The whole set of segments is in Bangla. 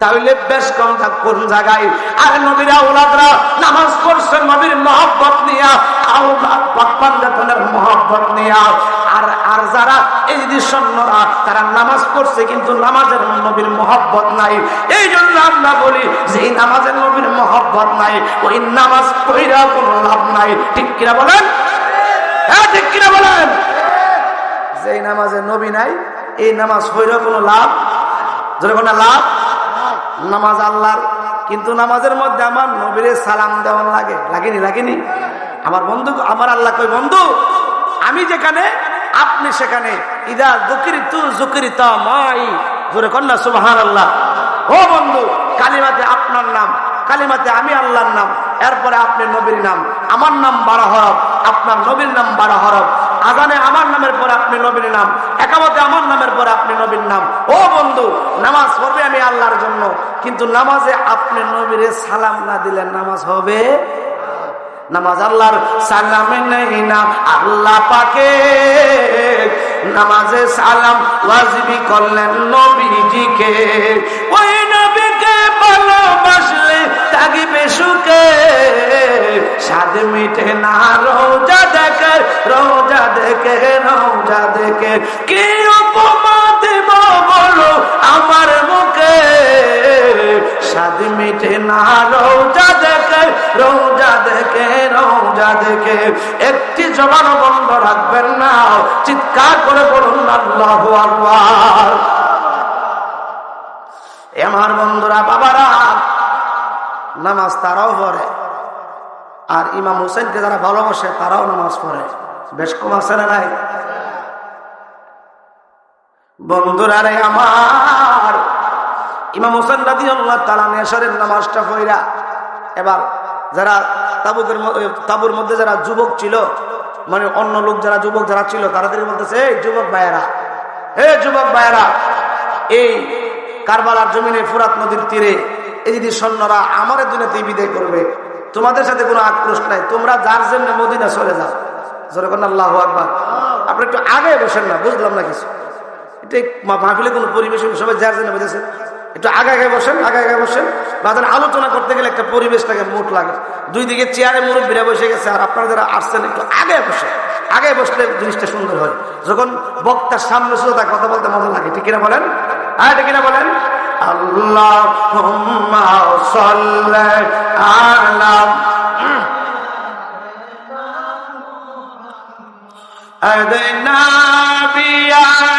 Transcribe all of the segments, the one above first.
তাহলে বেশ কম থাক জায়গায়। আর নবীরা, ওলাদরা, নামাজ পড়ছে নবীর মহব্বত নিয়া এই নামাজ নাই। যে নামাজের ওই নামাজ কোনো লাভ নাই। ঠিক হ্যাঁ ঠিক যে এই নামাজের নবী নাই, এই নামাজ হইলেও কোনো লাভ? যদি কোনো লাভ? নামাজ আল্লাহর। কিন্তু নামাজের মধ্যে আমার নবীরে সালাম দেওয়ান লাগে। লাগেনি লাগেনি? আমার বন্ধু, আমার আল্লাহ কই বন্ধু, আমি যেখানে, আপনি সেখানে। ইদা জুকিরি তু জুকিরি তা মাই। জোরে কন্যা সুবাহান আল্লাহ ও বন্ধু, কালিমাতে আপনার নাম, কালিমাতে আমি আল্লাহর নাম, এরপরে আপনি নবীর নাম। আমার নাম বারো হরফ, আপনার নবীর নাম বারো হরফ। আজানে আমার নামের পরে আপনি নবীর নাম, একামতে আমার নামের পরে আপনি নবীর নাম। ও বন্ধু, নামাজ পড়বে আমি আল্লাহর জন্য। কিন্তু নামাজে আপনি নবীরে সালাম না দিলে নামাজ হবে? নামাজ আল্লাহর সালামে নেই না, আল্লাহ পাকে। নামাজে সালাম ওয়াজিবি করলেন নবীজিকে। ওই নবীকে ভালোবাসলে তাগিবে সুখে। স্বাদ মিটে না, রোজা দেখে রোজা দেখে রোজা দেখে। কি মিটে না, রোজা দেখে রোজা দেখে রোজা দেখে। একটি জবান বন্ধ রাখবেন না, চিৎকার করে বলুন, আল্লাহ আকবার। আমার বন্ধুরা, বাবারা, নামাজ তারাও পড়ে। আর ইমাম হোসেনকে যারা ভালোবাসে, তারাও নামাজ পড়ে। বেশ কম আছে না নাই? বন্ধুরা রে আমার ইমাম হোসেন রাজি আল্লাহ তালা নেশরের নামাজটা পড়া এবার যারা তাবুকের তাবুর মধ্যে যারা যুবক ছিল মানে অন্য লোক যারা যুবক যারা ছিল তাদের বলতেছে, এই যুবক ভাইয়েরা হে যুবক ভাইয়েরা, এই কারবালার জমিনে ফুরাত নদীর তীরে এই যদি সৈন্যরা আমার দুনিয়াতে বিদায় করবে, তোমাদের সাথে কোনো আক্রোশ নাই, তোমরা যার জন্য মদিনা চলে যাও। যেরকম আল্লাহ আকবার। আপনি একটু আগে বসেন না, বুঝলাম না কিছু। এটা মাহফিলে কোনো পরিবেশ সবাই যার জন্য বুঝেছে একটু আগে আগে বসেন আগে আগে বসেন বাজার আলোচনা করতে গেলে একটা পরিবেশ লাগে মুঠ লাগে দুই দিকে চেয়ারে মুরব্বীরা বসে গেছে আর আপনারা যারা আসছেন একটু আগে বসে আগে বসলে জিনিসটা সুন্দর হয় যখন বক্তার সামনে শুধু তার কথা বলতে মজা লাগে ঠিক কিনা বলেন হ্যাঁ ঠিক কিনা বলেন আল্লাহ আলাম أدنى بيانا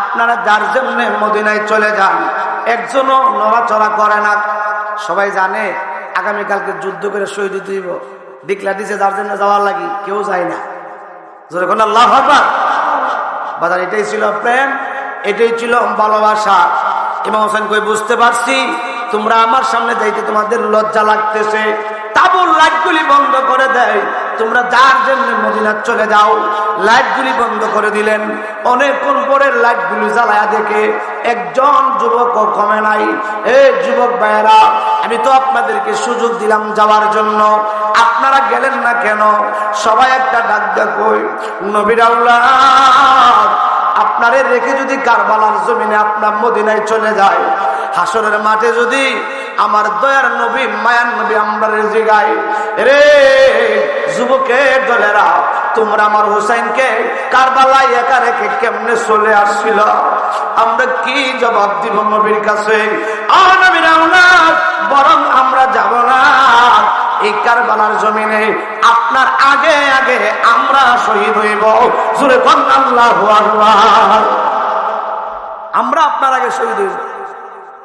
আপনারা যার জন্য মদিনায় চলে যান, একজনও নড়াচড়া করে না। সবাই জানে আগামীকালকে যুদ্ধ করে শহীদ দিব ডিকলা দিছে যার জন্য যাওয়ার লাগি, কেউ যায় না। যখন আল্লাহ হবার বাজার এটাই ছিল প্রেম, এটাই ছিল ভালোবাসা। ইমাম হোসেন কই, বুঝতে পারছি, তোমরা আমার সামনে যাইতে তোমাদের লজ্জা লাগতেছে। তাবুর লাইটগুলি বন্ধ করে দেয়। তোমরা যার জন্য মদিনা চলে যাও, লাইটগুলি বন্ধ করে দিলেন। অনেকক্ষণ পরে লাইটগুলি জ্বালায়া দেখে একজন যুবক কমে নাই। এ যুবক ভাইয়েরা, আমি তো আপনাদেরকে সুযোগ দিলাম যাওয়ার জন্য। আপনারা গেলেন না কেন? সবাই একটা ডাক দেখই নবিরাউল্লাহ আপনারে রেখে যদি কারবালার জমিনে আপনার মদিনায় চলে যায়, হাসরের মাঠে যদি আমার দয়ার নবী, মায়ার নবী আমরা রেজে গাই রে যুবকের দলেরা, তোমরা আমার হুসাইনকে কারবালায় একা রেখে কেমনে চলে আসছিল? আমরা কি জবাব দিব নবীর কাছে? বরং আমরা যাব না। এই কারবালার জমিনে আপনার আগে আগে আমরা শহীদ হইব। জুড়ে আল্লাহু আমরা আপনার আগে শহীদ হইব।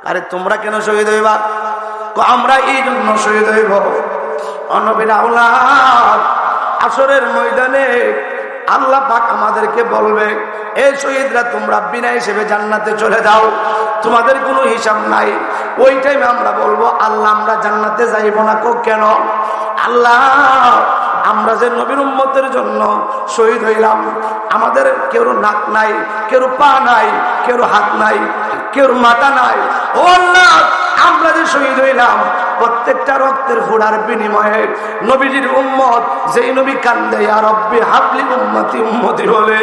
আরে তোমরা কেন শহীদ হইবা? আমরা এই জন্য শহীদ হইব। আসরের ময়দানে আল্লাহ পাক আমাদেরকে বলবে এই শহীদরা, তোমরা বিনা হিসেবে জান্নাতে চলে যাও। তোমাদের কোনো হিসাব নাই। ওই টাইমে আমরা বলব, আল্লাহ, আমরা জান্নাতে যাইব না কো, কেন? আল্লাহ, আমরা যে নবীর উম্মতের জন্য শহীদ হইলাম, আমাদের কেউ নাক নাই, কেউ পা নাই, কেউ হাত নাই। কেউ মাথা নাই। ও আল্লাহ, আমরা যে শহীদ হইলাম, প্রত্যেকটা রক্তের ফোড়ার বিনিময়ে নবীজির উম্মত, যেই নবী কান্দে আর হাবলি উম্মতি উম্মতি বলে,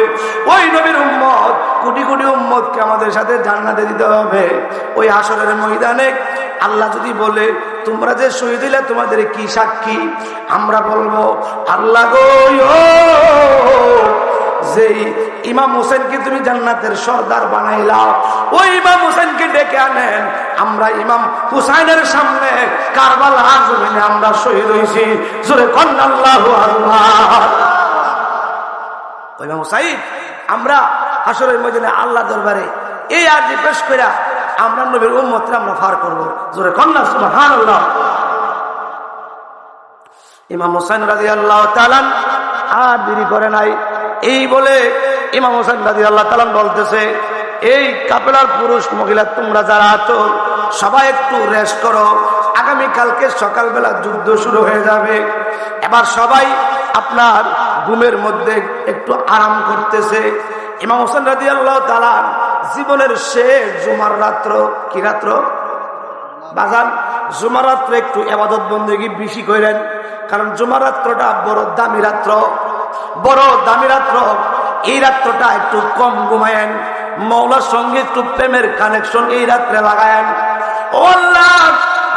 ওই নবীর উম্মত, কোটি কোটি উম্মতকে আমাদের সাথে জান্নাতে দিতে হবে। ওই আসরের ময়দানে আল্লাহ যদি বলে, তোমরা যে শহীদ হইলে, তোমাদের কি সাক্ষী? আমরা বলব, আল্লাহ গো যেই ইমাম হোসেনকে তুমি জান্নাতের সর্দার বানাইলা ওই ইমাম হোসেনকে ডেকে আনেন। আমরা ইমাম হুসাইনের সামনে কারবাল জমিনে আমরা শহীদ হয়েছি। জোরে কন্যাল্লাহ আমরা আল্লাহ দরবারে এই আর্জি পেশ করে আমরা নবীর আমরা ফার করব। জোরে কন্যা আল্লাহ ইমাম হোসেন রাজি আল্লাহ তালান আর দেরি করে নাই। এই বলে ইমাম হোসেন রাজি আল্লাহ তালান বলতেছে, এই কাপেলার পুরুষ মহিলা, তোমরা যারা আছো, সবাই একটু রেস্ট করো। আগামীকালকে সকালবেলা যুদ্ধ শুরু হয়ে যাবে। এবার সবাই আপনার ঘুমের মধ্যে একটু আরাম করতেছে। ইমাম হোসেন রাজি আল্লাহ তালান জীবনের শেষ জুমার রাত্র, কি রাত্র? বাজান, জুমার রাত্রে একটু এবাদত বন্দী বেশি করেন, কারণ জুমার রাত্রটা বড় দামি রাত্র। বড় দামি রাত্র। এই রাত্রটা একটু কম ঘুমায়েন। মৌলার সঙ্গে একটু প্রেমের কানেকশন এই রাত্রে লাগায়েন।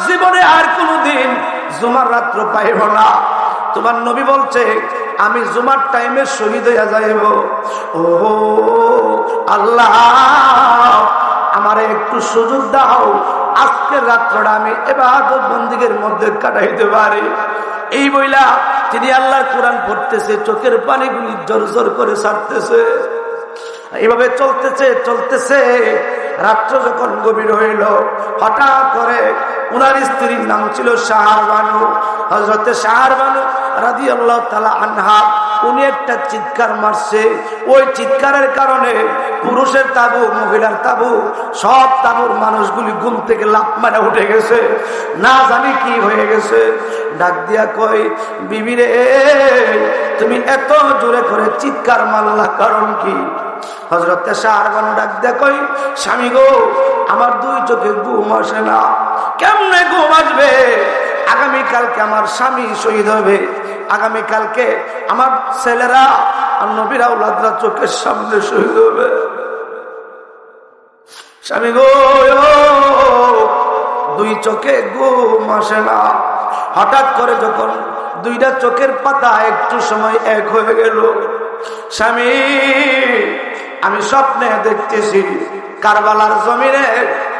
জীবনে আর কোনদিন জুমার রাত্র পাইব না। তোমার নবী বলছে, আমি জুমার টাইমে শহীদ হইয়া যাইব। ও আল্লাহ, আমার একটু সুযোগ দাও। আজকের রাত্রটা আমি এবাদত বন্দীগের মধ্যে কাটাইতে পারি। এই বইলা তিনি আল্লাহ কোরআন পড়তেছে, চোখের পানিগুলি জোর জোর করে সারতেছে এইভাবে চলতেছে চলতেছে। রাত্র যখন গভীর হইল, হঠাৎ করে উনার স্ত্রীর নাম ছিল শাহার বানু হজরতে শাহার বানু রাজি আল্লাহ তালা আনহা। উনি একটা চিৎকার মারছে। ওই চিৎকারের কারণে পুরুষের তাবু, মহিলার তাবু, সব তাবুর মানুষগুলি ঘুম থেকে লাভ মারা উঠে গেছে। না জানি কি হয়ে গেছে। ডাক দিয়া কই বিবিরে তুমি এত জোরে করে চিৎকার মারলা কারণ কি? হজরতে শাহরবান ডাক দিয়া কই স্বামী গো, আমার দুই চোখে ঘুম আসে না। কেমনে ঘুম আসবে? আগামীকালকে আমার স্বামী শহীদ হবে। আগামীকালকে আমার ছেলেরা আর নবীরা উল্লাদরা চোখের সামনে শহীদ হবে। স্বামী গো, দুই চোখে ঘুম আসে না। হঠাৎ করে যখন দুইটা চোখের পাতা একটু সময় এক হয়ে গেল, স্বামী, আমি স্বপ্নে দেখতেছি কারবালার জমিনে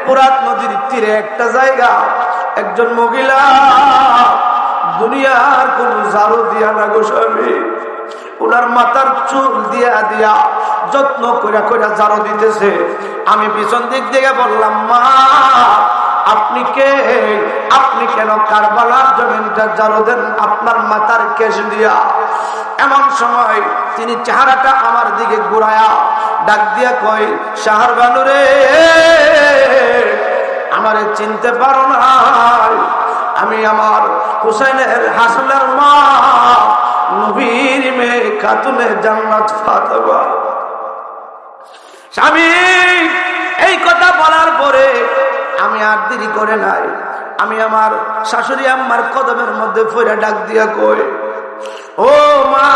পুরাত নদীর তীরে একটা জায়গা, একজন মহিলা, দুনিয়ার কোন ঝাড়ু দিয়া না গো স্বামী। ওনার মাথার চুল দিয়া দিয়া যত্ন করে করে ঝাড়ু দিতেছে। আমি পিছন দিক থেকে বললাম, মা, আপনি কে? আপনি কেন কারবালার জমিনটা ঝাড়ু দেন? আপনার মাথার কেশ দিয়া। এমন সময় তিনি চেহারাটা আমার দিকে ঘুরায়া ডাক দিয়া কয় শাহর বানুরে আমারে চিনতে পারো না আমি আমার হুসাইনের হাসনের মা, নবীর মেয়ে খাতুনে জান্নাত ফাতেমা। স্বামী, এই কথা বলার পরে আমি আর দেরি করে নাই। আমি আমার শাশুড়ি আম্মার কদমের মধ্যে ফিরে ডাক দিয়া কই, ও মা,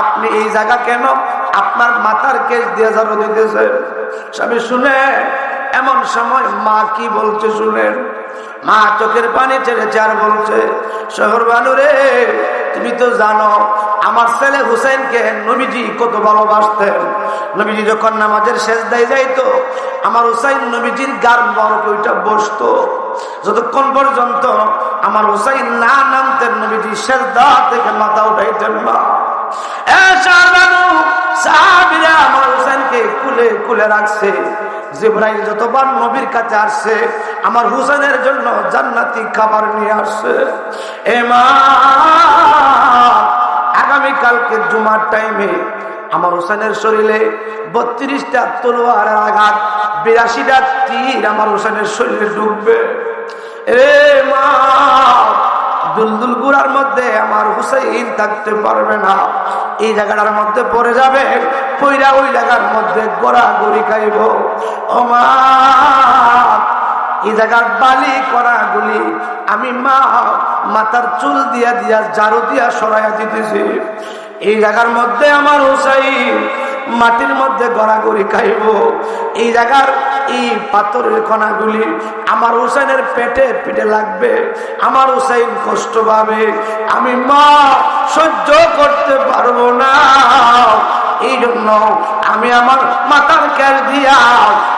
আপনি এই জায়গা কেন? আপনার মাথার কেস দিয়ে ঝাড়ু দিতেছেন? স্বামী শুনে এমন সময় মা কি বলছে শুনেন? মা চোখের পানি ছেড়েছে আর বলছে, শহর বানুরে তুমি তো জানো, আমার ছেলে হুসেনকে নবীজি কত ভালোবাসতেন। নবীজি যখন নামাজের শেষ দেয় যাইতো, আমার হুসাইন নবীজির গার বরফ ওইটা বসতো। যতক্ষণ পর্যন্ত আমার হুসাইন না নামতেন, নবীজি শেষ দা থেকে মাথা উঠাইতেন না আমার হুসেনকে কুলে কুলে রাখছে। জিব্রাইল যতবার নবীর কাছে আসছে, আমার হুসেনের জন্য জান্নাতি খাবার নিয়ে আসছে। এ মা, আগামীকালকে জুমার টাইমে আমার হোসেনের শরীরে বত্রিশটা তলোয়ার আঘাত, বিরাশিটা তীর আমার হোসেনের শরীরে ঢুকবে। এ মা, দুলদুল গুড়ার মধ্যে আমার হুসাইন থাকতে পারবে না। এই জায়গাটার মধ্যে পড়ে যাবে। কইরা ওই জায়গার মধ্যে গোড়া গড়ি খাইব। এই জায়গার বালি করা গুলি আমি মা মাথার চুল দিয়া দিয়া জারু দিয়া সরাইয়া দিতেছি। এই জায়গার মধ্যে আমার হুসাইন মাটির মধ্যে গড়াগড়ি খাইব। এই জায়গার এই পাথরের কণাগুলি আমার হুসাইনের পেটে পিঠে লাগবে। আমার হুসাইন কষ্ট পাবে। আমি মা সহ্য করতে পারব না। এই জন্য আমি আমার মাথার ক্যার দিয়া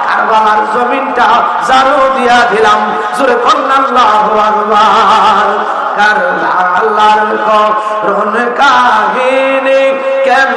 কারবালার জমিনটা জারু দিয়া দিলাম। জোরে কন্যাল্লাহ আকবার। কারবালার করুন কাহিনী কেন